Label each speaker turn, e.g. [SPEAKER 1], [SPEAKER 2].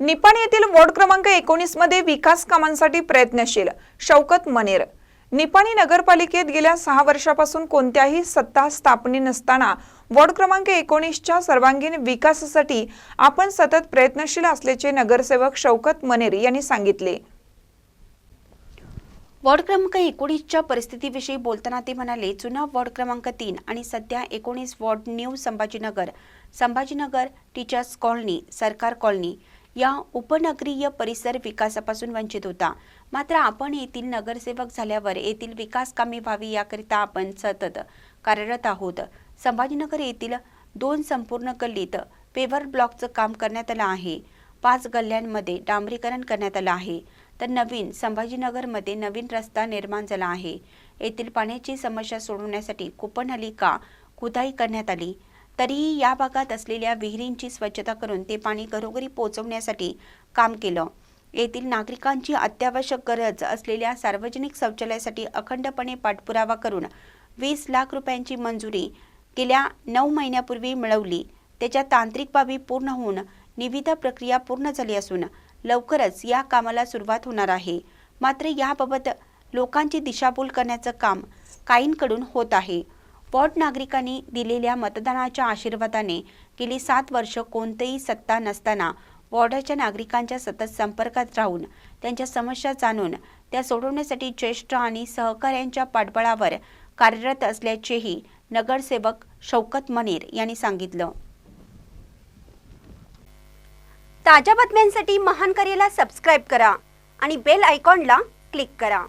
[SPEAKER 1] निपाणी येथील वॉर्ड क्रमांक एकोणीसमध्ये विकास कामांसाठी प्रयत्नशील शौकत मनेर. निपाणी नगरपालिकेत गेल्या सहा वर्षापासून कोणत्याही सत्ता स्थापने नसताना वॉर्ड क्रमांक एकोणीसच्या सर्वांगीण विकासासाठी आपण सतत प्रयत्नशील असल्याचे नगरसेवक शौकत मनेर यांनी सांगितले.
[SPEAKER 2] वॉर्ड क्रमांक एकोणीसच्या परिस्थितीविषयी बोलताना ते म्हणाले जुना वॉर्ड क्रमांक तीन आणि सध्या एकोणीस ward new Sambhajinagar Sambhajinagar teachers colony सरकार कॉलनी या उपनगरीय परिसर विकासापासून वंचित होता. मात्र आपण येथील नगरसेवक झाल्यावर येथील विकास कामे व्हावी याकरिता आपण सतत कार्यरत आहोत. संभाजीनगर येथील दोन संपूर्ण गल्लीत पेवर ब्लॉकचं काम करण्यात आलं आहे. पाच गल्ल्यांमध्ये डांबरीकरण करण्यात आलं आहे. तर नवीन संभाजीनगरमध्ये नवीन रस्ता निर्माण झाला आहे. येथील पाण्याची समस्या सोडवण्यासाठी कुपनलिका खुदाई करण्यात आली. तरीही या भागात असलेल्या विहिरींची स्वच्छता करून ते पाणी घरोघरी पोहोचवण्यासाठी काम केलं. येथील नागरिकांची अत्यावश्यक गरज असलेल्या सार्वजनिक शौचालयासाठी अखंडपणे पाठपुरावा करून वीस लाख रुपयांची मंजुरी गेल्या नऊ महिन्यापूर्वी मिळवली. त्याच्या तांत्रिक बाबी पूर्ण होऊन निविदा प्रक्रिया पूर्ण झाली असून लवकरच या कामाला सुरुवात होणार आहे. मात्र याबाबत लोकांची दिशाभूल करण्याचं काम काहींकडून होत आहे. पॉट नागरिकांनी दिलेल्या मतदानाच्या आशीर्वादाने गेली सात वर्ष कोणतेही सत्ता नसताना वॉर्डाच्या नागरिकांच्या सतत संपर्कात राहून त्यांच्या समस्या जाणून त्या सोडवण्यासाठी ज्येष्ठ आणि सहकाऱ्यांच्या पाठबळावर कार्यरत असल्याचेही नगरसेवक शौकत मनेर यांनी सांगितलं. ताज्या बातम्यांसाठी महान कार्याला सबस्क्राईब करा आणि बेल आयकॉनला क्लिक करा.